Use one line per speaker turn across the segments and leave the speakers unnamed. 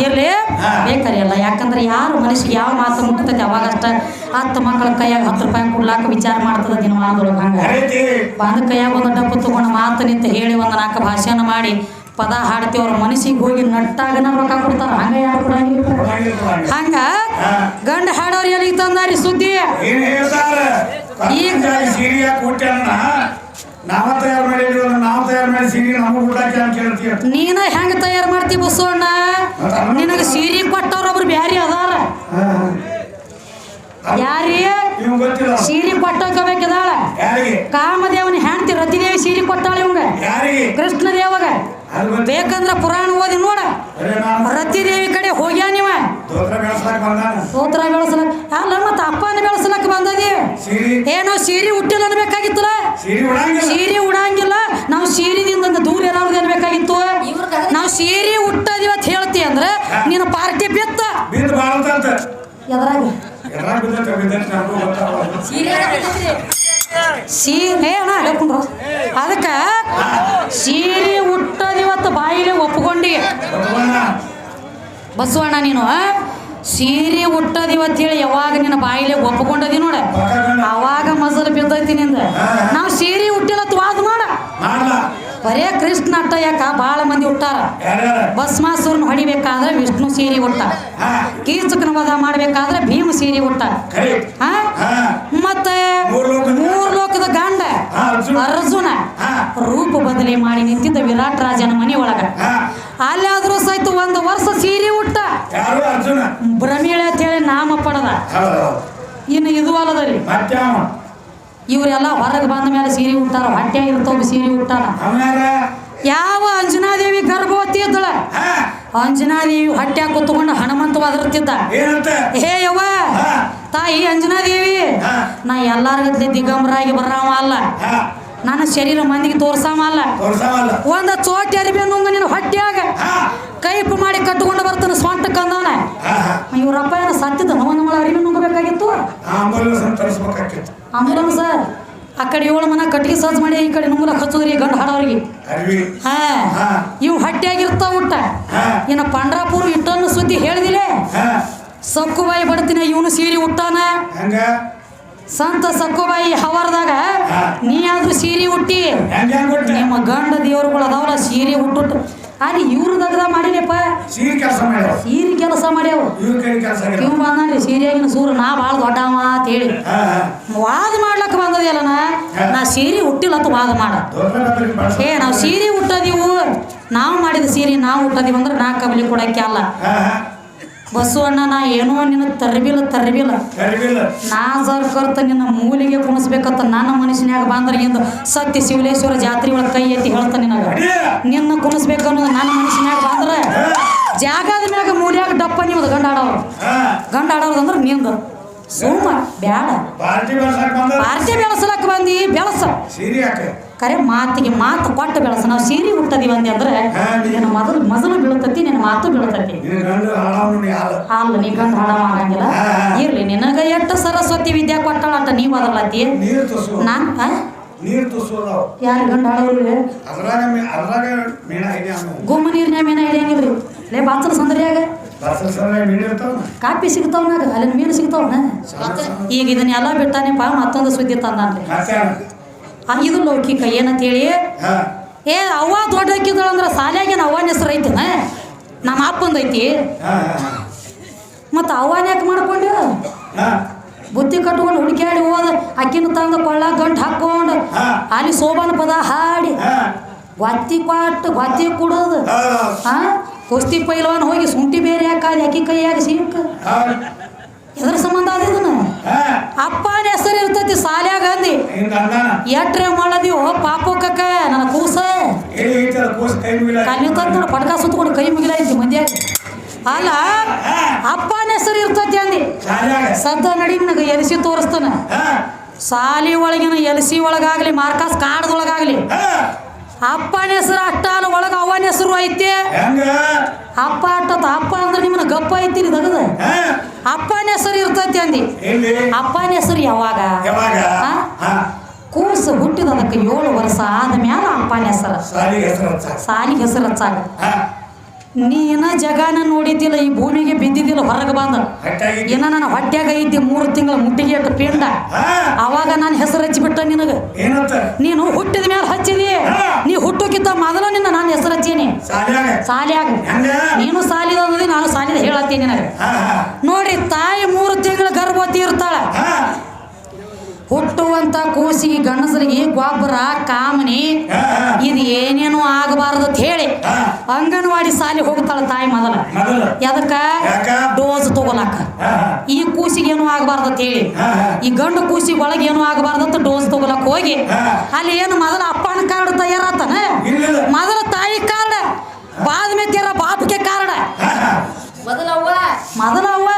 ಇರ್ಲಿ. ಬೇಕರಿಯಲ್ಲ ಯಾಕಂದ್ರೆ ಯಾರು ಮನುಷ್ಯ ಯಾವ ಮಾತು ಮುಟ್ತೈತಿ ಅವಾಗಷ್ಟ ಹತ್ತು ಮಕ್ಕಳ ಕೈಯಾಗ ಹತ್ತು ರೂಪಾಯಿ ಕೊಡ್ಲಾಕ ವಿಚಾರ ಮಾಡ್ತದ ದಿನಮಾನದೊಳಗೆ ಹಂಗ. ಬಂದ ಕೈಯಾಗ ಒಂದು ಡಬ್ಬ ತೊಗೊಂಡು ಮಾತು ನಿಂತ ಹೇಳಿ ಒಂದು ನಾಲ್ಕು ಭಾಷಣ ಮಾಡಿ ಪದ ಹಾಡ್ತೀವಿ ಅವ್ರ ಮನಸ್ಸಿಗೆ ಹೋಗಿ ನಟ್ಟಾಗನ ರೊಕ್ಕ ಕೊಡ್ತಾರ ಹಂಗ ಯಾರು ಕೊಡಂಗಿಲ್ಲ. ಹಂಗ ಗಂಡ ಹಾಡೋರು ಎಲ್ಲಿಗೆ ತಂದಾರಿ ಸುದ್ದಿ? ಈಗ-
ನಾವ ತಯಾರು ನಾವು ತಯಾರು ಮಾಡಿ ಸೀರೆ ನಮಗ್ ಊಟಕ್ಕೆ ಅಂತ ಕೇಳ್ತೀವಿ
ನೀನ ಹೆಂಗ ತಯಾರು ಮಾಡ್ತಿ ಬಸವಣ್ಣ? ನಿನಗೆ ಸೀರೆ ಕೊಟ್ಟವ್ರೊಬ್ರು ಬ್ಯಾರಿ ಅದಾರ. ಯಾರಿ? ಸೀರೆ ಕೊಟ್ಟೋಕಬೇಕಿದಾಳ ಕಾಮದೇವನ ಹೆಂಡ್ತಿ ರತಿದೇವಿ ಸೀರೆ ಕೊಟ್ಟಾಳ ಇವಂಗ. ಕೃಷ್ಣ ದೇವಗ ಬೇಕಂದ್ರ ಪುರಾಣ ಓದಿ ನೋಡ. ರತಿದೇವಿ ಕಡೆ ಹೋಗ್ಯಾ ನೀವ? ಸೋತ್ರ ಬೆಳೆಸ್ಲಾಕ ಅಲ್ಲ ಮತ್ತ ಅಪ್ಪನ ಬೆಳೆಸಲಕ್ ಬಂದದಿ?
ಸೀರೆ.
ಏನೋ ಸೀರೆ ಹುಟ್ಟಿಲ್ಲ ಅನ್ಬೇಕಾಗಿತ್ತಲ್ಲ?
ಸೀರೆ ಉಡಂಗಿಲ್ಲ.
ನಾವು ಸೀರೆದಿಂದ ದೂರ ಏನಾದ್ರು ಅನ್ಬೇಕಾಗಿತ್ತು. ನಾವು ಸೀರೆ ಅಂತ ಹೇಳ್ತಿ ಅಂದ್ರೆ ನೀನು ಪಾರ್ಟಿ ಬಿತ್ತ. ಎದ್ರಾಗ? ಸೀರೆ ಅಣ್ಣ ಅದಕ್ಕೆ ಸೀರೆ ಹುಟ್ಟದಿವತ್ತು ಬಾಯಿಲೆ ಒಪ್ಕೊಂಡಿ
ಬಸವಣ್ಣ,
ಬಸವಣ್ಣ ನೀನು ಸೀರೆ ಹುಟ್ಟದಿವತ್ತು ಹೇಳಿ ಯಾವಾಗ ನಿನ್ನ ಬಾಯಿಲೆ ಒಪ್ಪಿಕೊಂಡದಿ ನೋಡ. ಅವಾಗ ಮಜಲ್ ಬಿದ್ದೈತಿ ನಿಂದ. ನಾವು ಸೀರೆ ಹುಟ್ಟಿಲ್ಲ ಬರೇ ಕೃಷ್ಣ ಅಟ್ಟ ಯಾಕ ಭಾಳ ಮಂದಿ ಹುಟ್ಟಾರ? ಭಸ್ಮಾಸುರನ ಹೊಡಿಬೇಕಾದ್ರೆ ವಿಷ್ಣು ಸೀರೆ ಹುಟ್ಟ ಕೀರ್ತಕನ ವಧ ಮಾಡ್ಬೇಕಾದ್ರೆ ಭೀಮ ಸೀರೆ ಹುಟ್ಟ ಮತ್ತೆ
ಮೂರ್ ಲೋಕದ-
ಗಾಂಡ.
ಅರ್ಜುನ.
ರೂಪ ಬದಲಿ ಮಾಡಿ ನಿಂತಿದ್ದ ವಿರಾಟ್ ರಾಜನ ಮನೆ ಒಳಗ. ಅಲ್ಲಾದ್ರೂ ಸಹಿತ ಒಂದು ವರ್ಷ ಸೀರೆ ಹುಟ್ಟ
ಯಾರು
ಅಂತ ಹೇಳಿ ನಾಮ ಪಡದ. ಇನ್ನು ಇದು
ಅವ
ಇವರೆಲ್ಲ ಹೊರಗೆ ಬಂದ ಮೇಲೆ ಸೀರೆ ಉಟ್ಟಾರ ಹೊಟ್ಟೆ ಇರ್ತವ ಸೀರೆ
ಉಟ್ಟಾರ
ಯಾವ ಅಂಜನಾದೇವಿ ಗರ್ಭವತಿ ಇದ್ದಳ? ಅಂಜನಾದೇವಿ ಹೊಟ್ಟೆ ಕುತ್ಕೊಂಡು ಹನುಮಂತ ಒದರ್ತಿದ್ದ
ಏನಂತ?
ಹೇ ಯವ್ವ ತಾಯಿ ಅಂಜನಾದೇವಿ. ನಾ ಎಲ್ಲಾರ್ಗತ್ಲಿ ದಿಗಂಬರಾಗಿ ಬರಾವ ಅಲ್ಲ. ನನ್ನ ಶರೀರ ಮಂದಿಗೆ
ತೋರ್ಸಾಮಲ್ಲ
ಒಂದ ಚೋಟಿ ಅರಿಬಿ ನುಂಗ ನಿನ್ನ
ಹೊಟ್ಟೆಯಾಗ.
ಕೈಪ್ ಮಾಡಿ ಕಟ್ಕೊಂಡು ಬರ್ತಾನೆ
ಸ್ವಂತ ಕಂದವನ.
ಇವ್ರಪ್ಪ ಏನೋ ಸತ್ತಿದ್ದ? ಒಂದು ಮಳ ಅರಿಬಿ ನುಂಗಬೇಕಾಗಿತ್ತು?
ಆಂಬುಲೆನ್ಸ್
ಆ ಕಡೆ ಏಳು ಮನ ಕಟ್ಟಿಗೆ ಸಜ್ಜ ಮಾಡಿ ಈ ಕಡೆ ನುಂಗಲ ಹಚ್ಚೋದ್ರಿ ಗಂಡ ಹಾಡೋರಿಗೆ. ಹಾ. ಇವು ಹಟ್ಟಿಯಾಗಿರ್ತಾವ ಊಟ.
ಹಾ.
ಇನ್ನು ಪಂಡ್ರಾಪುರ ಇಟ್ಟನ್ನು ಸುದ್ದಿ ಹೇಳಿದಿಲೆ?
ಸಕ್ಕು
ಬಾಯಿ ಬಡ್ತೀನಿ ಇವನು ಸೀರಿ ಉಟ್ಟಾನ? ಸಂತ ಸಕ್ಕುಬಾಯಿ ಹವರ್ದಾಗ. ನೀ ಆದ್ರೂ ಸೀರೆ
ಹೆಂಗ್
ನಿಮ್ಮ ಗಂಡ ದೇವ್ರುಗಳು ಅದಾವಲ್ಲ ಸೀರೆ ಹುಟ್ಟು ಅಲ್ಲಿ ಇವ್ರ ದಗ್ದ ಮಾಡಿನಪ್ಪ
ಸೀರೆ ಕೆಲಸ ಮಾಡ್ಯಾವ
ಸೀರೆ ಕೆಲಸ ಮಾಡ್ಯಾವ ಇವ್ ಬಂದ್ರಿ ಸೀರೆಯಾಗಿನ ಸೂರು ನಾ ಭಾಳ ದೊಡ್ಡವ ಅಂತ ಹೇಳಿ. ವಾದ ಮಾಡ್ಲಕ್ ಬಂದದಿಲ್ಲ ನಾ? ಸೀರೆ ಉಟ್ಟಿಲ್ಲ ಅಂತ ವಾದ ಮಾಡ. ಏ ನಾವು ಸೀರೆ ಉಟ್ಟದೀವು. ನಾವು ಮಾಡಿದ ಸೀರೆ ನಾವು ಹುಟ್ಟದಿವಂದ್ರೆ ಅಂದ್ರೆ ನಾ ಕಬಲಿ ಕೊಡಕ್ಕೆ ಅಲ್ಲ.
ಹಾ ಹಾ
ಬಸವಣ್ಣ ನಾ ಏನೋ ನಿನ್ನ ತರಬಿಲ್ಲ ತರಬಿಲ್ಲ. ನಾ ಜರ್ ಕರ್ತ ನಿನ್ನ ಮೂಲಿಗೆ ಕುಣಿಸ್ಬೇಕಂತ ನನ್ನ ಮನುಷ್ಯನ್ಯಾಗ ಬಂದ್ರೆ ಎಂದು ಸತ್ಯ ಶಿವಲೇಶ್ವರ ಜಾತ್ರೆ ಒಳಗೆ ಕೈ ಎತ್ತಿ ಹೇಳ್ತಾನೆ ನಿನಗ. ನಿನ್ನ ಕುಣಿಸ್ಬೇಕು ಅನ್ನೋದು ನನ್ನ ಮನುಷ್ಯನ್ಯಾಗ ಬಂದ್ರೆ ಜಾಗದ ಮ್ಯಾಗ ಮೂಲಿಯಾಗ ಡಪ್ಪ ನಿಮ್ದು ಗಂಡ ಆಡೋರು. ಗಂಡ ಆಡೋದು ಅಂದ್ರೆ ನಿಂದು. ಸುಮ್ಮ ಬ್ಯಾಡ.
ಪಾರ್ಟಿ
ಬೆಳೆಸಲಕ್ಕ ಬಂದಿ ಬೆಳಸ. ಕರೆ ಮಾತಿಗೆ ಮಾತು ಕೊಟ್ಟು ಬೆಳಸ. ನಾವು ಸೀರೆ ಹುಟ್ಟದೀವಿ ಅಂದೆ ಅಂದ್ರೆ ನಿನ್ನ ಮೊದಲು ಮೊದಲು ಬೀಳ್ತತಿ ನಿನ್ನ ಮಾತು ಬೀಳ್ತತಿ ಹಾಲು ನೀ ಗಂಡ ಹಾಳ ಆಗಂಗಿಲ್ಲ. ಇರ್ಲಿ ನಿನಗ ಎಷ್ಟು ಸರಸ್ವತಿ ವಿದ್ಯಾ ಕೊಟ್ಟಳ ಅಂತ ನೀವು ಅದಲ್ಲತಿ ನಾನು ಯಾರು ಗಂಡ
ಮೀನ
ಗುಮ್ಮ ನೀರ್ನ್ಯಾಗ ಮೇನ ಹಿಡಿಯಂಗಿಲ್ರಿ ಲೇ ಬಾಚಲ ಸಂದ್ರಿಯಾಗ? ಕಾಪಿ ಸಿಗ್ತಾವನಾಗ ಅಲ್ಲಿ ಮೀನು ಸಿಗ್ತಾವನ ಈಗ ಇದನ್ನೆಲ್ಲ ಬಿಟ್ಟಾನೆಪ್ಪ ಮತ್ತೊಂದು ಸುದ್ದಿ ತಂದಾನ್ರಿ. ಇದು ಲೌಕಿಕ ಏನಂತ ಹೇಳಿ
ಹಾ.
ಏ ಅವ್ವ ದೊಡ್ಡ ಅಂದ್ರೆ ಸಾಲ್ಯಾಗೇನು ಅವ್ವನ ಹೆಸರು ಐತಿ ನಮ್ಮ ಅಪ್ಪಂದು ಐತಿ.
ಹಾ ಹಾ
ಮತ್ತು ಅವ್ವನ ಯಾಕೆ ಮಾಡ್ಕೊಂಡು ಬುತ್ತಿ ಕಟ್ಕೊಂಡು ಹುಡುಕ್ಯಾಡಿ ಹೋದ ಅಕ್ಕಿನ ತಂದು ಕೊಳ್ಳ ಗಂಟು ಹಾಕ್ಕೊಂಡು. ಅಲ್ಲಿ ಸೋಬಾನ ಪದ ಹಾಡಿ
ಒತ್ತಿ
ಗೊತ್ತಿ ಕೊಟ್ಟು ಗೊತ್ತಿ
ಹಾಂ.
ಕುಸ್ತಿ ಪೈಲವನ್ ಹೋಗಿ ಸುಂಟಿ ಬೇರೆ ಹಾಕಾದ ಅಕ್ಕಿ ಕೈಯಾಗ ಸಿಕ್ಕ? ಎದ್ರ ಸಂಬಂಧ ಆದ್ರೆ
ಹಾ
ಅಪ್ಪನ ಹೆಸರು ಇರ್ತೈತಿ ಸಾಲ್ಯಾಗ ಅಂದಿ. ಎಟ್ರೆ ಮಾಡದಿವ ಪಾಪಕ್ಕ ನನ್ನ ಕೂಸ. ಪಡ್ಕ ಸುತ್ಕೊಂಡು ಕೈ ಮುಗಿಲಾಯ್ತು ಮಂದ್ಯಾಗ. ಅಲ್ಲ ಅಪ್ಪನ ಹೆಸರು ಇರ್ತೈತಿ ಅಂದಿ. ಸದ್ದ ನಡಿ ನನಗೆ ಎಲಸಿ ತೋರಿಸ್ತಾನ. ಸಾಲಿ ಒಳಗಿನ ಎಲ್ಸಿ ಒಳಗಾಗ್ಲಿ ಮಾರ್ಕಾಸ್ ಕಾಡ್ದೊಳಗಾಗ್ಲಿ. ಅಪ್ಪನ ಹೆಸರು ಅಟ್ಟ ಅಲ್ಲ ಒಳಗ ಅವನ ಹೆಸರು ಐತಿ. ಅಪ್ಪ ಅಟ್ಟದ ಅಪ್ಪ ಅಂದ್ರೆ ನಿಮ್ಮನ್ನ ಗಪ್ಪ ಐತಿರಿ
ತಗದ
ಅಪ್ಪನ ಹೆಸರು ಇರ್ತೈತಿ ಅಂದಿ. ಅಪ್ಪನ ಹೆಸರು ಯಾವಾಗ? ಕೂಸು ಹುಟ್ಟಿದ ಅದಕ್ಕೆ ಏಳು ವರ್ಷ ಆದ ಮ್ಯಾಲ ಅಪ್ಪನ ಹೆಸರು.
ಸಾಲಿಗೆ ಹೆಸರು ಹಚ್ಚ
ಹೆಸರು ಹಚ್ಚಾಗ. ನೀನ ಜಗಾನ ನೋಡಿದ್ದಿಲ್ಲ ಈ ಭೂಮಿಗೆ ಬಿದ್ದಿದ್ದಿಲ್ಲ ಹೊರಗೆ ಬಂದ. ಏನ ನನ್ನ ಹೊಟ್ಟೆಗ ಇದ್ದಿ ಮೂರು ತಿಂಗಳ ಮುಟ್ಟಿಗೆ ಇಟ್ಟು ಪಿಂಡ. ಅವಾಗ ನಾನು ಹೆಸರು ಹಚ್ಚಿಬಿಟ್ಟ ನಿನಗ. ನೀನು ಹುಟ್ಟಿದ ಮೇಲೆ ಹಚ್ಚಿದಿ. ನೀ ಹುಟ್ಟೋಕಿಂತ ಮೊದಲು ನಿನ್ನ ನಾನು ಹೆಸರು ಹಚ್ಚೀನಿ.
ಸಾಲ್ಯಾಗ.
ನೀನು ಸಾಲಿದ ನಾನು ಸಾಲಿದ ಹೇಳತ್ತೀನಿ ನಿನಗೆ. ನೋಡ್ರಿ ತಾಯಿ ಮೂರು ತಿಂಗಳ ಗರ್ಭವತಿ ಇರ್ತಾಳ. ಹುಟ್ಟುವಂತ ಕೂಸಿ ಗಂಡಸರಿಗೆ ಗೊಬ್ಬರ ಕಾಮನಿ ಇದು ಏನೇನು ಆಗಬಾರದು ಅಂತ ಹೇಳಿ ಅಂಗನವಾಡಿ ಸಾಲಿ ಹೋಗ್ತಾಳ ತಾಯಿ ಮೊದಲ. ಎದಕ್ಕ?
ಯಾಕ?
ಡೋಸ್
ಹಾ
ಈ ಕೂಸಿಗೆ ಏನು ಆಗಬಾರ್ದು ಅಂತ ಹೇಳಿ. ಈ ಗಂಡು ಕೂಸಿ ಒಳಗೆ ಏನು ಆಗಬಾರ್ದು ಅಂತ ಡೋಸ್ ತಗೋಲಾಕ ಹೋಗಿ ಅಲ್ಲಿ ಏನು ಮೊದಲ ಅಪ್ಪನ ಕಾರ್ಡ್ ತಯಾರಾತನ? ಮೊದಲ ತಾಯಿ ಕಾರ್ಡ್. ಬಾದ ಮೇತಿಯರ ಬಾಪಕ್ಕೆ ಕಾರ್ಡ್
ಹಾ ಹಾ
ಮೊದಲವ್ವ.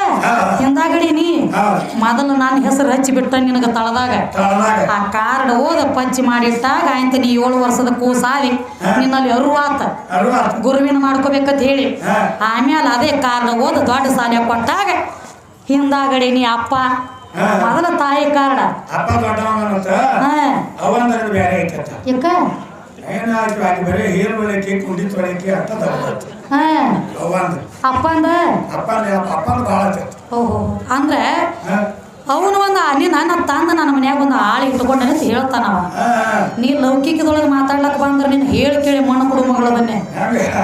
ಹಿಂದಾಗಡಿ ನೀ. ಮೊದಲು ನಾನು ಹೆಸರು ಹಚ್ಚಿ ಬಿಟ್ಟ ನಿನಗ ತಳದಾಗ. ಆ ಕಾರ್ಡ್ ಓದ ಪಂಚಿ ಮಾಡಿಟ್ಟಾಗ ಆಯ್ತು ನೀ ಏಳು ವರ್ಷದ
ಕೂಸಾವಿ.
ನಿನ್ನಲ್ಲಿ ಅರುವಾತ. ಗುರುವಿನ ಮಾಡ್ಕೋಬೇಕಂತ ಹೇಳಿ. ಆಮೇಲೆ ಅದೇ ಕಾರ್ಡ್ ಓದ ದೊಡ್ಡ ಸಾಲ ಕೊಟ್ಟಾಗ ಹಿಂದಾಗಡಿ ನೀ ಅಪ್ಪ. ಮೊದಲ ತಾಯಿ ಕಾರ್ಡ. ಯಾಕ?
ಏನಾಯ್ತು ಆಕೆ ಬರೀ ಹೇರ್ ಕುಂಡಿ ಅಂತ
ಅಪ್ಪಂದ
ಅಪ್ಪನ ಅಪ್ಪನ ಭಾಳ
ಓಹೋ. ಅಂದ್ರೆ ಅವನು ಒಂದು ನೀ ನನ್ನ ತಂದ ನನ್ನ ಮನ್ಯಾಗ ಒಂದು ಆಳು ಇಟ್ಕೊಂಡೆ ಅಂತ ಹೇಳ್ತಾನ
ಹಾ.
ನೀ ಲೌಕಿಕದೊಳಗೆ ಮಾತಾಡ್ಲಕ್ ಬಂದ್ರೆ ನೀನು ಹೇಳಿ ಕೇಳಿ ಮಣ್ಣು
ಹೆಂಗ.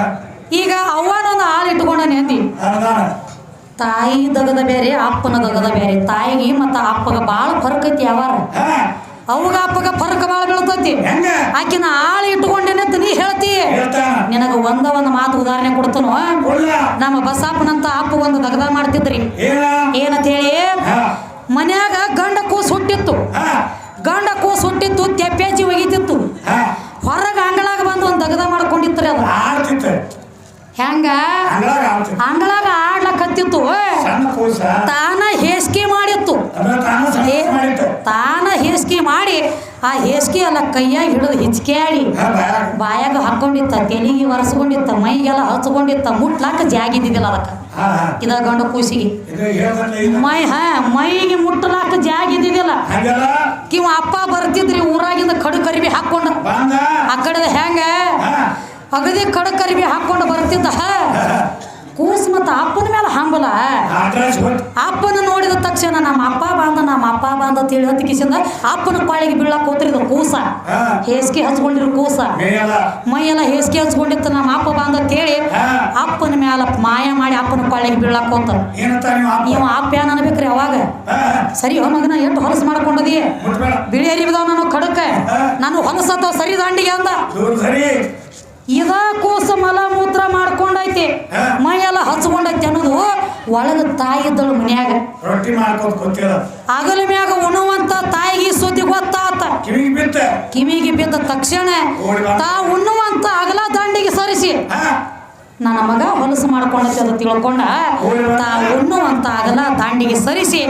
ಈಗ ಅವನೊಂದು ಆಳು ಇಟ್ಕೊಂಡನೆ ಅಂದಿ. ತಾಯಿ ದಗದ ಬೇರೆ ಅಪ್ಪನ ದಗದ ಬೇರೆ. ತಾಯಿಗೆ ಮತ್ತು ಅಪ್ಪಗ ಭಾಳ ಫರ್ಕ್ ಐತಿ ಯಾವಾರ. ಅವಾಗ ಅಪ್ಪಗ ಫರ್ಕ್ ಭಾಳ ಬೀಳ್ತೈತಿ. ಆಕಿನ ಆಳು ಇಟ್ಟುಕೊಂಡೇನೆ ನೀ ಹೇಳ್ತಿ. ನಿನಗ ಒಂದ ಒಂದ್ ಮಾತು ಉದಾಹರಣೆ ಕೊಡ್ತನು? ನಮ್ಮ ಬಸಪ್ಪನಂತ ಅಪ್ಪ ಒಂದು ದಗದ ಮಾಡ್ತಿದ್ರಿ.
ಏನ?
ಏನಂತ ಹೇಳಿ ಮನ್ಯಾಗ ಗಂಡ ಕೂಸು ಹುಟ್ಟಿತ್ತು. ಗಂಡ ಕೂಸು ಹುಟ್ಟಿತ್ತು ತೆಪ್ಪೇಜಿ ಒಗಿತಿತ್ತು. ಹೊರಗ ಅಂಗಳಾಗ ಬಂದು ಒಂದು ದಗದ ಮಾಡ್ಕೊಂಡಿತ್ರಿ ಅದು. ಹೆಂಗ?
ಅಂಗಳಾಗ
ಆಡ್ಲಕತ್ತಿತ್ತು ತಾನ ಹೇಸಿಗೆ ಮಾಡಿತ್ತು.
ತಾನ
ಹೇಸಿಗೆ ಮಾಡಿ ಆ ಹೇಸಿಗೆ ಎಲ್ಲ ಕೈಯಾಗ ಹಿಡಿದು ಹಿಚ್ಕ್ಯಾಡಿ
ಬಾಯಾಗ.
ಹಾಕೊಂಡಿತ್ತ ತೆಲಿಗೆ ಒರೆಸ್ಕೊಂಡಿತ್ತ ಮೈಗೆಲ್ಲ ಹಚ್ಕೊಂಡಿತ್ತ ಮುಟ್ಲಾಕ ಜಾಗಿದ್ದಿದ್ದಿಲ್ಲ ಅದಕ್ಕೆ. ಇದ ಗಂಡ ಕೂಸಿಗೆ. ಮೈ ಹ ಮೈಗೆ ಮುಟ್ಟಲಾಕ ಜಾಗಿದ್ದಿದ್ದಿಲ್ಲ ಕಿವ ಅಪ್ಪ ಬರ್ತಿದ್ರಿ ಊರಾಗಿಂದ ಕಡು ಕರಿಬಿ
ಹಾಕೊಂಡ.
ಆ ಕಡೆದ ಹೆಂಗ? ಅಗದಿ ಕಡು ಹಾಕೊಂಡು ಬರ್ತಿದ್ದ ಕೂಸ್ ಮತ್ತು ಅಪ್ಪನ ಮೇಲೆ ಹಂಬಲ ಅಪ್ಪನ ನೋಡಿದ ತಕ್ಷಣ ನಮ್ಮ ಅಪ್ಪ ಬಾಂಧ ನಮ್ಮ ಅಪ್ಪ ಬಾಂಧ ತಿಳಿ ಹೊತ್ತಿಕಿಸಿಂದ ಅಪ್ಪನ ಪಾಳಿಗೆ ಬೀಳಕ್ಕೆ ಕೂತ್ರಿದ ಕೂಸ. ಹೇಸ್ಗೆ ಹಚ್ಕೊಂಡಿರೋ ಕೂಸ.
ಮೇಯಲ್ಲ.
ಹೇಸಿಗೆ ಹಚ್ಕೊಂಡಿತ್ತು ನಮ್ಮ ಅಪ್ಪ ಬಾಂಧ
ಕೇಳಿ
ಅಪ್ಪನ ಮ್ಯಾಲ ಮಾಯ ಮಾಡಿ ಅಪ್ಪನ ಪಾಳಿಗೆ ಬೀಳಕ್ಕೆ ಹೋತ
ನೀವು ಅಪ್ಪ?
ಏನ್ ಅನ್ಬೇಕ್ರಿ ಅವಾಗ? ಸರಿ ಮಗನ ಎಷ್ಟು ಹೊಲಸು ಮಾಡ್ಕೊಂಡದಿ. ಬಿಳಿ ಅರಿಬಿದಾವ ನಾನು ಕಡಕ. ನಾನು ಹೊಲಸತ್ತ ಸರಿ ದಾಂಡಿಗೆ ಅಂದ. ಇದ ಕೂಸ ಮಲ ಮೂತ್ರ ಮಾಡ್ಕೊಂಡೈತಿ. ಮೈಯೆಲ್ಲ ಹಚ್ಕೊಂಡೈತಿ ಅನ್ನೋದು ಒಳಗ ತಾಯಿ ಇದ್ದಳು ಮನ್ಯಾಗ.
ರೊಟ್ಟಿ
ಅಗಲ ಮ್ಯಾಗ ಉಣ್ಣುವಂತ ತಾಯಿಗೆ ಸುದ್ದಿ ಗೊತ್ತಾತ.
ಕಿವಿಗೆ
ಬಿದ್ದ. ತಕ್ಷಣ. ತಾ ಉಣ್ಣುವಂತ ಅಗಲ ದಂಡಿಗೆ ಸರಿಸಿ. ನನ್ನ ಮಗ ಹೊಲಸು ಮಾಡ್ಕೊಂಡೈತಿ ಅಂತ ತಿಳ್ಕೊಂಡ. ತಾ ಉಣ್ಣುವಂತ ಅಗಲ ದಾಂಡಿಗೆ ಸರಿಸಿ.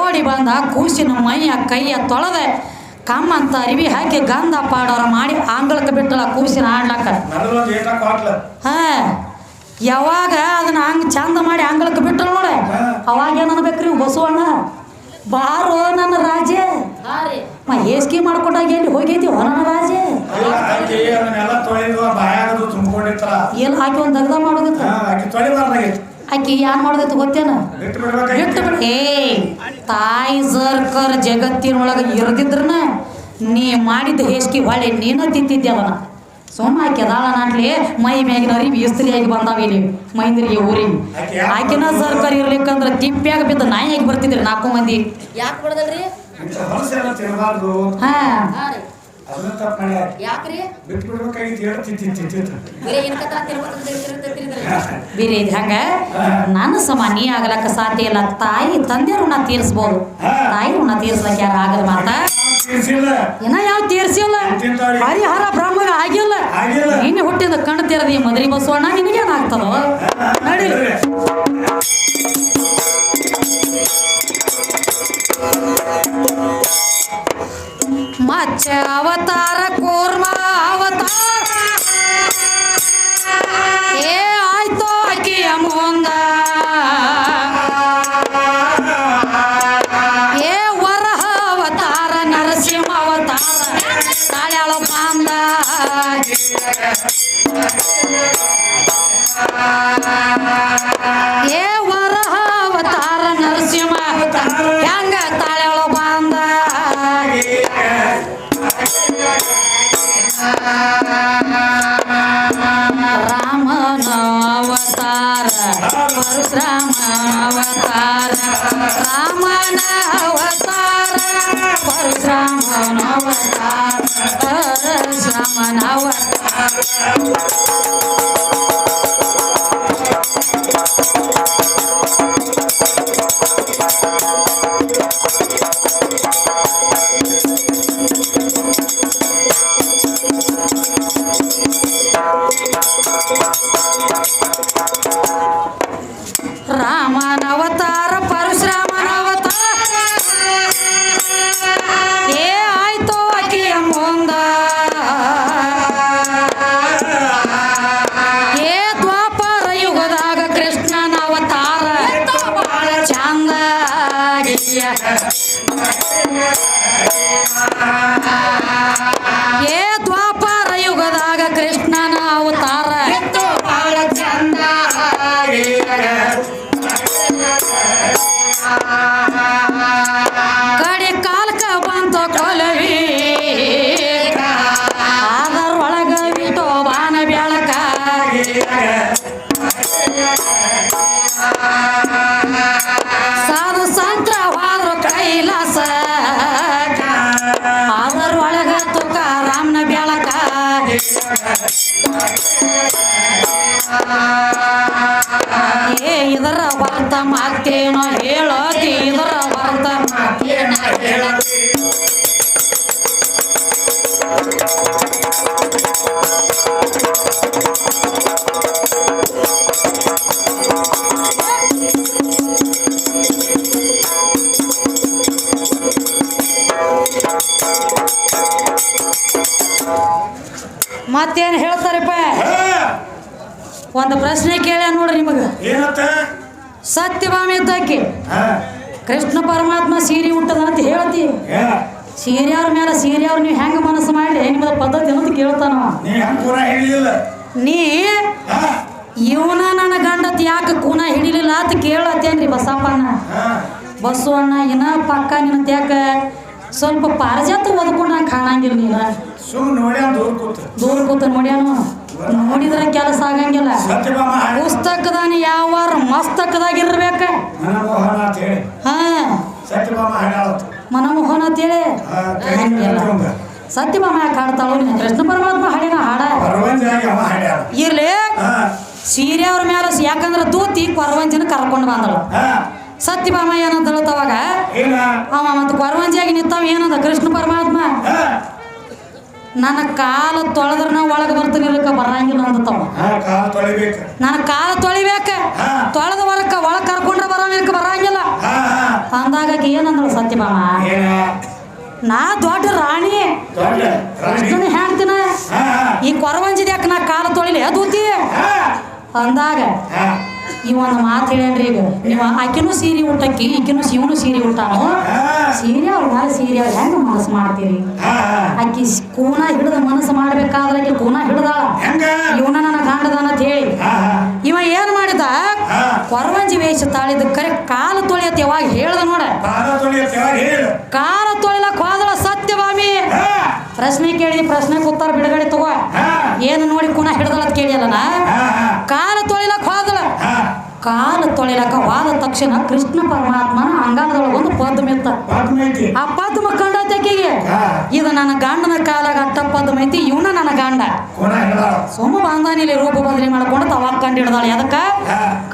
ಓಡಿ ಬಂದ ಕೂಸಿನ ಮೈಯ ಕೈಯ ತೊಳೆದ. ಕಮ್ಮಂತ ಅರಿವಿ ಹಾಕಿ ಗಂಧ ಪಾಡೋರ ಮಾಡಿ ಆಂಗ್ಲಕ್ಕೆ ಬಿಟ್ಟಲ್ಲ ಕೂಸಿನ ಆಡ್ಲಕ್ಕ. ಹಾ ಯಾವಾಗ ಅದನ್ನ ಹಂಗೆ ಚಂದ ಮಾಡಿ ಆಂಗ್ಲಕ್ಕೆ ಬಿಟ್ಟಲ್ಲ ನೋಡ. ಅವಾಗ ಏನು ಅನ್ಬೇಕ್ರಿ ಬಸವಣ್ಣ? ಬಾರೋ ನನ್ನ ರಾಜೇ. ಮ ಹೇಸಿಗೆ ಮಾಡ್ಕೊಂಡಾಗ ಎಲ್ಲಿ ಹೋಗೈತಿ ಹೊರನ ರಾಜೆ?
ಆಕೆ
ಎಲ್ಲಿ ಹಾಕಿ ಒಂದು ದಗ್ಧ ಮಾಡೋದಿತ್ತು?
ಆಕೆ
ಯಾರು ಮಾಡೋದಿತ್ತು ಗೊತ್ತೇನ?
ಬಿಟ್ಟು
ಏ ತಾಯಿ ಜರ್ಕರ್ ಜಗತ್ತಿನೊಳಗೆ ಇರದಿದ್ರನ ನೀ ಮಾಡಿದ ಹೇಸ್ಕಿ ಹೊಳೆ ನೀನು ತಿಂತಿದ್ದೆ ಅವನ. ಸುಮ್ಮ ಆಕೆ ಅದಾಳ ನಾಟ್ಲಿ ಮೈ ಮ್ಯಾಗಿನ ಅರಿವಿ ಇಸ್ತ್ರಿಯಾಗಿ ಬಂದಾವೆ ನೀವು ಮೈಂದ್ರಿಗೆ ಊರಿಗೆ ಆಕೆನ ಸರ್ಕಾರಿ ಇರ್ಲಿಕ್ಕಂದ್ರೆ ತಿಪ್ಪ್ಯಾಗ ಬಿದ್ದ ನಾಯಿಯಾಗಿ ಬರ್ತಿದ್ರಿ ನಾಲ್ಕು ಮಂದಿ.
ಯಾಕೆ ಬಿಡದಲ್ರಿ?
ಹಾ.
ಅದನ್ನ ತಪ್ಪು ಮಾಡ್ಯಾರ
ಯಾಕ್ರಿ?
ಬಿಟ್ಟು ಬಿಡ್ಬೇಕಾಗಿತ್ತು ಹೇಳ್ತಿ ತಿಂತಿತ್ತು
ಬೇರೆ ಏನಕತ್ತ ತಿರ್ಬೇಕಂತ
ಬೇರೆ ಇದು ಹಂಗ? ನನ್ನ ಸಮ ನೀ ಆಗಲಕ್ಕ ಸಾಧ್ಯ ಇಲ್ಲ. ತಾಯಿ ತಂದೆ ಋಣ ತೀರಿಸ್ಬೋದು. ತಾಯಿ ಋಣ ತೀರ್ಸ್ಲಕ್ಕ ಯಾರು ಆಗಲ್ಲ ಮಾತ? ಏನ ಯಾವ ತೀರ್ಸಿಲ್ಲ. ಹರಿಹರ ಬ್ರಹ್ಮಗ ಆಗಿಲ್ಲ.
ಆಗಿಲ್ಲ.
ನಿನ್ನೆ ಹುಟ್ಟಿದ ಕಣ್ಣು ತೆರೆದ ಈ ಮದ್ರಿ ಬಸವಣ್ಣ ನಿನಗೇನಾಗ್ತದೋ? ನಡಿ ಮತ್ತೇನು ಹೇಳ್ತಾರಪ್ಪ? ಒಂದು ಪ್ರಶ್ನೆ ಕೇಳ ನೋಡ್ರಿ ನಿಮಗೆ.
ಸತ್ಯ
ಸತ್ಯಭಾಮಿ ಇದ್ದಕ್ಕೆ
ಹಾ.
ಕೃಷ್ಣ ಪರಮಾತ್ಮ ಸೀರೆ ಹುಟ್ಟದ ಅಂತ ಹೇಳ್ತಿ ಸೀರೆಯವ್ರ ಮೇಲೆ ಸೀರೆಯವ್ರು ನೀವು ಹೆಂಗ ಮನಸ್ಸು ಮಾಡಿ ನಿಮ್ಮದ ಪದ್ಧತಿ ಅಂತ ಕೇಳ್ತಾನ
ನೀ
ಇವನ ನನ್ನ ಗಂಡತ್ ಯಾಕೆ ಕೂನ ಹಿಡಿಲಿಲ್ಲ ಅಂತ ಕೇಳತ್ತೇನ್ರಿ ಬಸಪ್ಪಣ್ಣ.
ಬಸ್ಸು
ಅಣ್ಣ ಇನ್ನ ಪಕ್ಕ ನಿನ್ನ ತ್ಯಾಕ ಸ್ವಲ್ಪ ಪಾರಜಾತ ಓದ್ಕೊಂಡು ಕಾಣಂಗಿಲ್ಲ ನೀನು.
ದೂರ ಕೂತ
ದೂರ ಕೂತ ನೋಡ್ಯಾನು. ನೋಡಿದ್ರೆ ಕೆಲಸ ಆಗಂಗಿಲ್ಲ. ಪುಸ್ತಕದಾನ ಯಾವಾರ ಮಸ್ತಕದಾಗ ಇರ್ಬೇಕ ಹಾ. ಮನಮೋಹನ ಅಂತೇಳಿ ಸತ್ಯಭಾಮ ಯಾಕೆ ಹಾಡ್ತಾಳು ಕೃಷ್ಣ ಪರಮಾತ್ಮ ಹಾಡಿನ ಹಾಡ. ಇರ್ಲಿ. ಸೀರೆ ಅವ್ರ ಮೇಲೆ ಯಾಕಂದ್ರೆ ತೂತಿ ಕೊರವಂಜಿನ ಕರ್ಕೊಂಡು ಬಂದಳು. ಸತ್ಯಭಾಮ ಏನಂತ ಹೇಳ್ತಾವಾಗ ಅವ ಮತ್ತು ಕೊರವಂಜಿಯಾಗಿ ನಿಂತಾವ ಏನಂದ ಕೃಷ್ಣ ಪರಮಾತ್ಮ? ನನ್ನ ಕಾಲು ತೊಳೆದ್ರ ನಾವು ಒಳಗೆ ಬರ್ತೀನಿ ಇಲ್ಲಕ ಬರಂಗಿಲ್ಲ
ತೊಳಿಬೇಕು.
ನನ್ನ ಕಾಲು ತೊಳಿಬೇಕ. ತೊಳೆದ ಹೊರಕ ಒಳಗೆ ಕರ್ಕೊಂಡ್ರೆ ಬರಂಗಿಲ್ಲ
ಬರಂಗಿಲ್ಲ.
ಅಂದಾಗ ಏನಂದಳು ಸತ್ಯಭಾಮ ನಾ ದೊಡ್ಡ ರಾಣಿ. ಕೃಷ್ಣನ ಹೇಳ್ತೀನ? ಈ ಕೊರವಂಜಿದ್ಯಾಕ ನಾ ಕಾಲು ತೊಳಿಲಿ
ಅದೂತಿ
ಅಂದಾಗ ಒಂದು ಮಾತು ಹೇಳ್ಯಾನ್ರಿ ಈಗ ನೀವು ಆಕಿನೂ ಸೀರೆ ಉಟ್ಟಕ್ಕಿ ಈಕಿನೂ ಇವನು ಸೀರೆ ಉಟ್ಟಾನು
ಹಾ.
ಸೀರೆ ಅವ್ರ ಸೀರೆ ಅವ್ರು ಹೆಂಗೆ ಮನಸ್ಸು ಮಾಡ್ತೀರಿ? ಆಕಿ ಕೂನ ಹಿಡಿದ ಮನಸ್ಸು ಮಾಡ್ಬೇಕಾದ್ರೆ ಆಕಿ ಕೂನ
ಹಿಡ್ದ
ಇವನ ನನ್ನ ಕಾಂಡದ ಅಂತ ಹೇಳಿ. ಇವ ಏನ್ ಮಾಡಿದ. ಕೊರವಂಜಿ ವೇಷ ತಾಳಿದ ಕರೆ ಕಾಲು ತೊಳೆಯತ್ ಯಾವಾಗ ಹೇಳ್ದ ನೋಡ. ಕಾಲು ತೊಳಿಲಕ್ ಹೋದಳ ಸತ್ಯಭಾಮಿ. ಪ್ರಶ್ನೆ ಕೇಳಿ ಪ್ರಶ್ನೆ ಉತ್ತರ ಬಿಡುಗಡೆ ತಗೋ. ಏನು ನೋಡಿ ಕುನ ಹಿಡ್ದಳತ್ ಕೇಳಿಯಲ್ಲ ನಾ?
ಹಾ ಹಾ.
ಕಾಲ ಕಾಲ ತೊಳಿಲಕ ಹೋದ ತಕ್ಷಣ ಕೃಷ್ಣ ಪರಮಾತ್ಮನ ಅಂಗಾಲದೊಳಗೊಂದು ಪದ್ಮ ಇತ್ತ ಆ ಪದ್ಮ
ಹಾ.
ಇದು ನನ್ನ ಗಂಡನ ಕಾಲಾಗ ತಪ್ಪದ ಮೈತಿ ಇವನ ನನ್ನ ಗಂಡ. ಸೋಮ ಬಾಂಧಾನಿಲಿ ರೂಪ ಬದಲಿ ಮಾಡ್ಕೊಂಡು ತವಾಗ ಕಂಡು ಹಿಡ್ದಾಳೆ
ಅದಕ್ಕ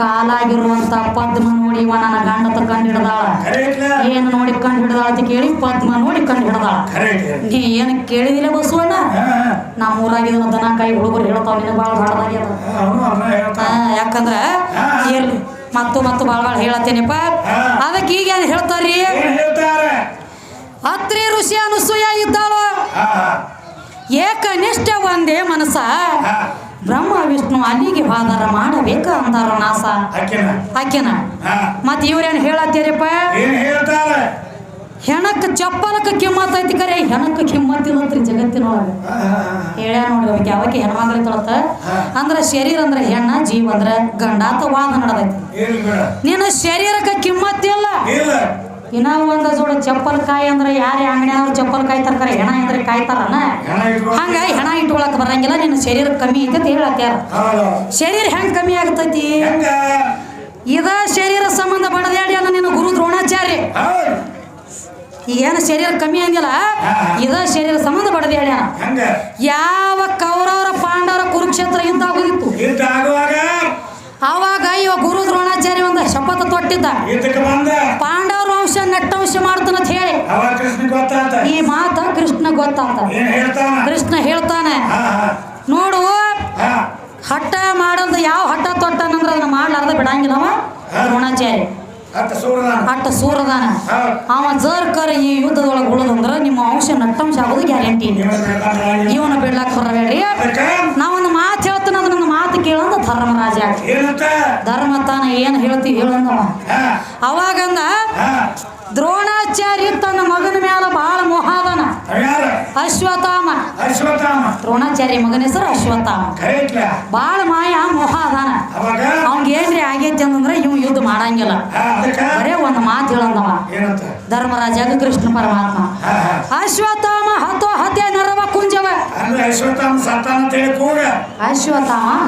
ಕಾಲಾಗಿರುವಂತ ಪದ್ಮ ನೋಡಿ ಇವ ನನ್ನ ಗಂಡ ಕಂಡು ಹಿಡ್ದಾಳ ಏನ್ ನೋಡಿ ಕಂಡು ಹಿಡ್ದಾಳ ಅಂತ ಕೇಳಿ ಪದ್ಮ ನೋಡಿ ಕಂಡು ಹಿಡ್ದಾಳ ನೀ ಏನು ಕೇಳಿದಿಲ್ಲ ಬಸವಣ್ಣ? ನಮ್ಮ ಊರಾಗಿದ ದನ ಕೈ ಹುಡುಗರು ಹೇಳ್ತಾವ ನಿನ್ನ ಭಾಳ ದೊಡ್ಡದಾಗ್ಯದ ಯಾಕಂದ್ರ. ಇರ್ಲಿ ಮತ್ತು ಮತ್ತು ಭಾಳ ಭಾಳ ಹೇಳತ್ತೇನಪ್ಪ. ಅದಕ್ಕೆ ಈಗ ಏನು ಹೇಳ್ತಾರ್ರಿ?
ಏನ್ ಹೇಳ್ತಾರೆ?
ಅತ್ರಿ ಋಷಿ ಅನುಸೂಯ ಇದ್ದಾಳು? ಏಕನಿಷ್ಠ ಒಂದೇ
ಮನಸ
ಬ್ರಹ್ಮ ವಿಷ್ಣು ಅಲ್ಲಿಗೆ ಬಾದಾರ ಮಾಡಬೇಕ ಅಂತಾರ ನಾಸ? ಆಕೆನ ಮತ್ ಇವ್ರೇನ್ ಹೇಳತ್ತೀರಪ್ಪ? ಹೆಣಕ್ ಚಪ್ಪಲಕ್ಕ ಕಿಮ್ಮತ್ ಐತಿ ಕರೆ ಹೆಣಕ್ ಕಿಮ್ಮತ್ ಇಲ್ಲತ್ರಿ ಜಗತ್ತಿನೊಳಗ. ಹೇಳ ನೋಡ್ರಿ ಅವಕ್ಕೆ ಯಾವಾಗ ಹೆಣ್ಮಗ್ಳು ತೊಳತ. ಅಂದ್ರ ಶರೀರ ಅಂದ್ರ ಹೆಣ್ಣ ಜೀವ ಅಂದ್ರ ಗಂಡ ಅಂತ ವಾದ ನಡೆದೈತಿ. ನಿನ್ನ ಶರೀರಕ್ಕೆ ಕಿಮ್ಮತ್ ಇಲ್ಲ.
ಇಲ್ಲ.
ಇನ್ನ ಒಂದ ಜೋಡ ಚಪ್ಪಲ್ ಕಾಯಿ ಅಂದ್ರೆ ಯಾರೇ ಅಂಗಡಿಯವ್ರು ಚಪ್ಪಲ್ ಕಾಯಿ ತರ್ತಾರೆ ಹೆಣ ಅಂದ್ರೆ ಕಾಯ್ತಾರನ? ಹಂಗ ಹೆಣ ಇಟ್ಕೊಳಕ್ ಬರಂಗಿಲ್ಲ ನಿನ್ನ ಶರೀರ ಕಮ್ಮಿ ಐತಿ ಅಂತ ಹೇಳತ್ಯಾರ ಶರೀರ ಹೆಂಗ್ ಕಮ್ಮಿ ಆಗ್ತೈತಿ? ಇದ ಶರೀರ ಸಂಬಂಧ ಬಡದಾಡಿ ಅನ್ನ ನಿನ್ನ ಗುರು ದ್ರೋಣಾಚಾರ್ಯ. ಏನು ಶರೀರ ಕಮ್ಮಿ ಅಂದಿಲ್ಲ? ಇದ ಶರೀರ ಸಂಬಂಧ ಬಡದಾಡಿ ಯಾವ ಕೌರವರ ಪಾಂಡವರ ಕುರುಕ್ಷೇತ್ರ ಇಂತ ಆಗೋದಿತ್ತು ಅವಾಗ ಇವ ಗುರು ದ್ರೋಣಾಚಾರ್ಯ ಒಂದು ಶಪಥ ತೊಟ್ಟಿದ್ದ
ಯುದ್ಧಕ್ಕೆ ಬಂದ
ಪಾಂಡವರ ವಂಶ ನೆಟ್ಟವಂಶ ಮಾಡ್ತಾನಂತ ಹೇಳಿ
ಅವಾಗ ಕೃಷ್ಣ ಗೊತ್ತಾತ.
ಈ ಮಾತ ಕೃಷ್ಣ ಗೊತ್ತಂತ. ಕೃಷ್ಣ ಹೇಳ್ತಾನೆ. ನೋಡು ಹಠ ಮಾಡೋದು ಯಾವ ಹಠ ತೊಟ್ಟನಂದ್ರೆ ಅದನ್ನ ಮಾಡ್ಲಾರ್ದ ಬಿಡಂಗಿಲ್ಲವ ದ್ರೋಣಾಚಾರ್ಯ.
ಅಟ್ಟ ಸೂರದಾನ.
ಅವ ಜರ್ ಕರ್ ಈ ಯುದ್ಧದೊಳಗೆ ಉಳಿದಂದ್ರ ನಿಮ್ಮ ಅಂಶ ನಟ್ಟಂಶ ಆಗೋದು ಗ್ಯಾರಂಟಿ.
ಇವನ್
ಬಿಡ್ಲಾಕ್ ಬರಬೇಡ್ರಿ ನಾವೊಂದು ಮಾತು ಹೇಳ್ತಾನ ಅದು ನನ್ನ ಮಾತು ಕೇಳಂದ ಧರ್ಮರಾಜ ಧರ್ಮ ತಾನ ಏನು ಹೇಳ್ತಿ ಹೇಳಂದವ ಅವಾಗಂದ ದ್ರೋಣಾಚಾರ್ಯ ತನ್ನ ಮಗನ ಮ್ಯಾಲ ಬಹಳ ಮೋಹಾದನ ಅಶ್ವತ್ಥಾಮ. ದ್ರೋಣಾಚಾರ್ಯ ಮಗನ ಹೆಸರು ಅಶ್ವತ್ಥಾಮ. ಬಹಳ ಮಾಯ ಮೋಹ ಅದಾನ. ಅವ್ನಿಗೆ ಏನ್ರಿ ಆಗೈತಿ ಅಂದ್ರೆ ಇವ್ ಯುದ್ಧ ಮಾಡಂಗಿಲ್ಲ. ಬರೇ ಒಂದು ಮಾತು ಹೇಳಂದವ.
ಏನಂತ?
ಧರ್ಮರಾಜಾಗ ಕೃಷ್ಣ ಪರಮಾತ್ಮ. ಅಶ್ವತ್ಥಾಮ ಹತ್ತೋ ಹತ್ಯೆ ನರವ ಕುಂಜವ.
ಅಶ್ವತ್ಥಾಮ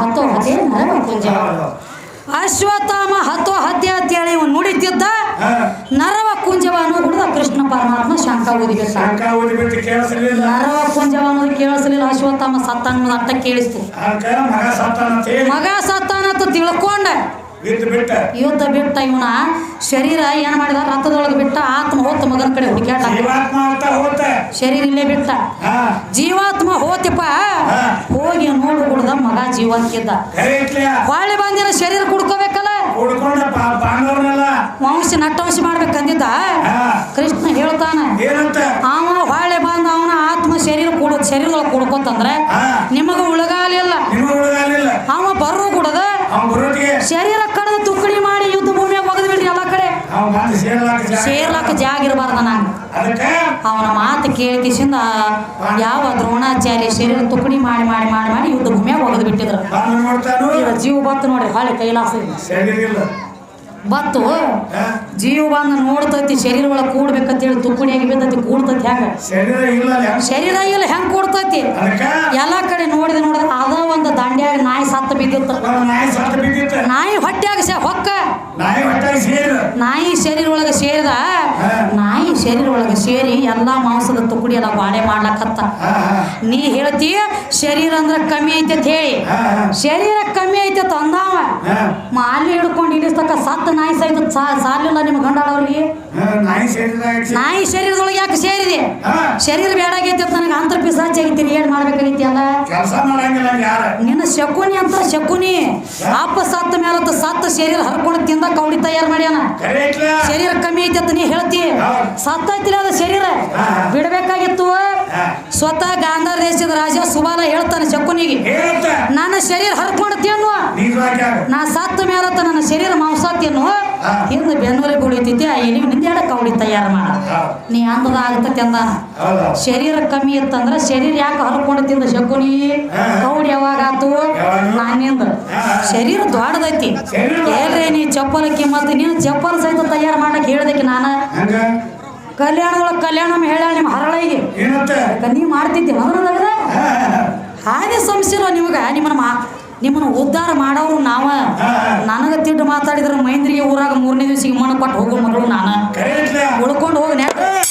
ಹತೋ ಅಂತ ಹೇಳಿ
ಹತ್ಯೆ ನರವ ಕುಂಜವ. ಅಶ್ವತ್ಥಾಮ ಹತ್ತೋ ಹತ್ಯೆ ಅಂತೇಳಿ ಇವ್ ನುಡಿತಿದ್ದ. ನರವ ಕುಂಜವ ಅನ್ನೋ ಹುಡುಗ ಕೃಷ್ಣ ಪರಮಾತ್ಮ ಶಂಕ ಓದಿಬಿಟ್ಟ
ಶಂಕ ಓದಿ ಬಿಟ್ಟು ಕೇಳಿಸಲಿಲ್ಲ?
ನರವ ಕುಂಜವ ಅನ್ನೋದು ಕೇಳಿಸ್ಲಿಲ್ಲ ಅಶ್ವತ್ಥಾಮ ಸತ್ತ ಅನ್ನೋದು ಅಟ್ಟ ಕೇಳಿಸ್ತು
ಮಗ ಸತ್ತಾನ ಅಂತ
ತಿಳ್ಕೊಂಡ. ಯುದ್ಧ ಬಿಟ್ಟ ಇವನ ಶರೀರ ಏನ್ ಮಾಡಿದ? ರಥದೊಳಗೆ ಬಿಟ್ಟ. ಆತ್ಮ ಹೋತ ಮಗನ ಕಡೆ ಹುಡುಕ್ಯಾಟ.
ಅಂತ
ಶರೀರ ಇಲ್ಲೇ ಬಿಟ್ಟ. ಜೀವಾತ್ಮ ಹೋತಿಪ್ಪ. ಹೋಗಿ ನೋಡು ಕುಡ್ದ ಮಗ ಜೀವಕ್ಕಿದ್ದ
ಬಾಳೆ
ಹೊಳ್ಳಿ ಬಂದಿನ ಶರೀರ ಕುಡ್ಕೋಬೇಕಲ್ಲ?
ಕುಡ್ಕೊಂಡ ಪಾ- ಪಾಂಡವರನ್ನೆಲ್ಲ
ವಂಶ ನಟ್ಟವಂಶ ಮಾಡ್ಬೇಕಂದಿದ್ದ? ಕೃಷ್ಣ ಹೇಳ್ತಾನ.
ಏನಂತ?
ಅವ ಹೊಳೆ ಬಂದ ಅವನ ಆತ್ಮ ಶರೀರ ಕೂಡ ಶರೀರದೊಳಗೆ ಕುಡ್ಕೋತಂದ್ರೆ ನಿಮಗ ಉಳಗಾಲಿಲ್ಲ. ಅವ ಬರ್ರು ಕೂಡದ?
ಅವ್ನ
ಶರೀರ ಕಡದ ತುಕ್ಕಡಿ ಮಾಡಿ ಯುದ್ಧ ಭೂಮಿಯಾಗ ಒಗದ್ ಬಿಡ್ರಿ ಎಲ್ಲ ಕಡೆ
ಅವ್ ಬಂದು ಸೇರ್ಲಾಕ ಜಾಗ
ಇರಬಾರ್ದ. ನಂಗೆ ಅವನ ಮಾತು ಕೇಳಿಕಿಸಿಂದ ಯಾವ ದ್ರೋಣಾಚಾರ್ಯ ಶರೀರ ತುಕಡಿ ಮಾಡಿ ಮಾಡಿ ಮಾಡಿ ಮಾಡಿ ಯುದ್ಧ ಭೂಮಿಯಾಗ ಒಗದು ಬಿಟ್ಟಿದ್ರು ಜೀವ ಬತ್ತು ನೋಡ್ರಿ ಹಳೆ ಕೈಲಾಸ ಬತ್ತು?
ಜೀವವನ್ನು
ಜೀವ ಬಂದು ನೋಡ್ತೈತಿ ಶರೀರ ಒಳಗೆ ಕೂಡ್ಬೇಕಂತೇಳಿ ತುಕ್ಕುಣಿಯಾಗಿ ಬಿದ್ದೈತಿ ಕೂಡ್ತೈತಿ ಹೆಂಗ?
ಶರೀರ ಇಲ್ಲ
ಹೆಂಗ್? ಕೂಡ್ತೈತಿ? ಎಲ್ಲ ಕಡೆ ನೋಡಿದ ನೋಡಿದ್ರೆ ಅದ ಒಂದು ದಂಡ್ಯಾಗ ನಾಯಿ ಸತ್ತ ಬಿದ್ದಿತ್ತು.
ನಾಯಿ
ಸೆ ಹೊಕ್ಕ.
ನಾಯಿ
ಶರೀರ ಒಳಗೆ ಸೇರಿದ. ನಾಯಿ ಶರೀರ ಒಳಗೆ ಸೇರಿ ಎಲ್ಲಾ ಮಾಂಸದ ತುಕಡಿ ಎಲ್ಲ ಬಾಳೆ ಮಾಡ್ಲಕತ್ತ. ನೀ ಹೇಳ್ತಿ ಶರೀರ ಅಂದ್ರೆ ಕಮ್ಮಿ ಐತೆ ಅಂತ ಹೇಳಿ. ಶರೀರ ಕಮ್ಮಿ ಐತೆ ತಂದಾವ
ಹಾ.
ಮಾಲಿ ಹಿಡ್ಕೊಂಡು ಇಳಿಸ್ತಕ್ಕ ಸತ್ತ ನಾಯಿ ಸಹಿತ ಸಾಲಿಲ್ಲ ನಿಮ್ಮ
ಹಾ, ನಾಯಿ
ಶರೀರದೊಳಗೆ ಯಾಕೆ ಸೇರಿದೆ? ಶರೀರ ಬೇಡಾಗೈತಿ ಅಂತ ನನಗೆ ಅಂತರ್ ಪಿಸಾಚಿ ಆಗಿತ್ತೀನಿ ಏನ್ ಮಾಡ್ಬೇಕಾಗೈತಿ ಅಲ್ಲ ನಿನ್ನ ಶಕುನಿ ಅಂತ ಶಕುನಿ. ಅಪ್ಪ ಸತ್ತ ಮೇಲೆ ಸತ್ತ ಶರೀರ ಹರ್ಕೊಂಡು ತಿಂದ ಕೌಡಿ ತಯಾರು ಮಾಡ್ಯಾನ. ಶರೀರ ಕಮ್ಮಿ ಐತಿ ಅಂತ ನೀ ಹೇಳ್ತಿ.
ಸತ್ತ
ಸತ್ತೈತಿಲ್ಲ ಅದ ಶರೀರ. ಬಿಡ್ಬೇಕಾಗಿತ್ತು. ಸ್ವತಃ ಗಾಂಧಾರ ದೇಶದ ರಾಜ ಸುಬಾಲ ಹೇಳ್ತಾನೆ ಶಕುನಿಗೆ. ನನ್ನ ಶರೀರ ಹರ್ಕೊಂಡು
ತಿನ್ನುವ
ನಾ ಸತ್ತ ಮೇಲತ್ತ ನನ್ನ ಶರೀರ ಮಾಂಸ ತಿನ್ನು.
ಹಾ.
ಹಿಂದೆ ಬೆನ್ನೂರಿಗೆ ಉಳಿತೈತಿ ಆ ಎಲಿ ನಿಂದ ಕೌಡಿ ತಯಾರು ಮಾಡ. ನೀ ಅಂದದ ಆಗ್ತತಿ
ಅಂದ.
ಶರೀರ ಕಮ್ಮಿ ಇತ್ತಂದ್ರ ಶರೀರ ಯಾಕೆ ಹರ್ಕೊಂಡು ತಿಂದ ಶಕುನಿ. ಕೌಡಿ ಯಾವಾಗ ಆತು? ನಾನಿಂದ ಶರೀರ ದೊಡ್ಡದೈತಿ. ಏನ್ರಿ ನೀ ಚಪ್ಪಲಕ್ಕೆ ಕಿಮ್ಮತ್ತು ನೀನು ಚಪ್ಪಲ್ ಸಹಿತ ತಯಾರು ಮಾಡಕ್ ಹೇಳ್ದಕ್ಕೆ ನಾನು.
ಕಲ್ಯಾಣ
ಕಲ್ಯಾಣದೊಳಗೆ ಕಲ್ಯಾಣ ಹೇಳ ನಿಮ್ಮ ಹರಳಿಗೆ. ನೀ ಮಾಡ್ತಿದ್ದೆ ಮೊದಲದಾಗ
ಹಾ ಹಾ
ಹಾಗೆ ಸಂಶಯ ನಿಮಗ ನಿಮ್ಮನ್ನ ಮಾ ನಿಮ್ಮನ್ನು ಉದ್ಧಾರ ಮಾಡೋರು ನಾವ ನನಗ ತಿಟ್ಟು ಮಾತಾಡಿದ್ರ ಮೈಂದ್ರಿಗೆ ಊರಾಗ ಮೂರನೇ ದಿವಸ ವಿಮಾನ ಪಟ್ಟು ಹೋಗೋ ಮೊದಲು ನಾನು ಉಳ್ಕೊಂಡು ಹೋಗಿ ನೆಟ್ರೆ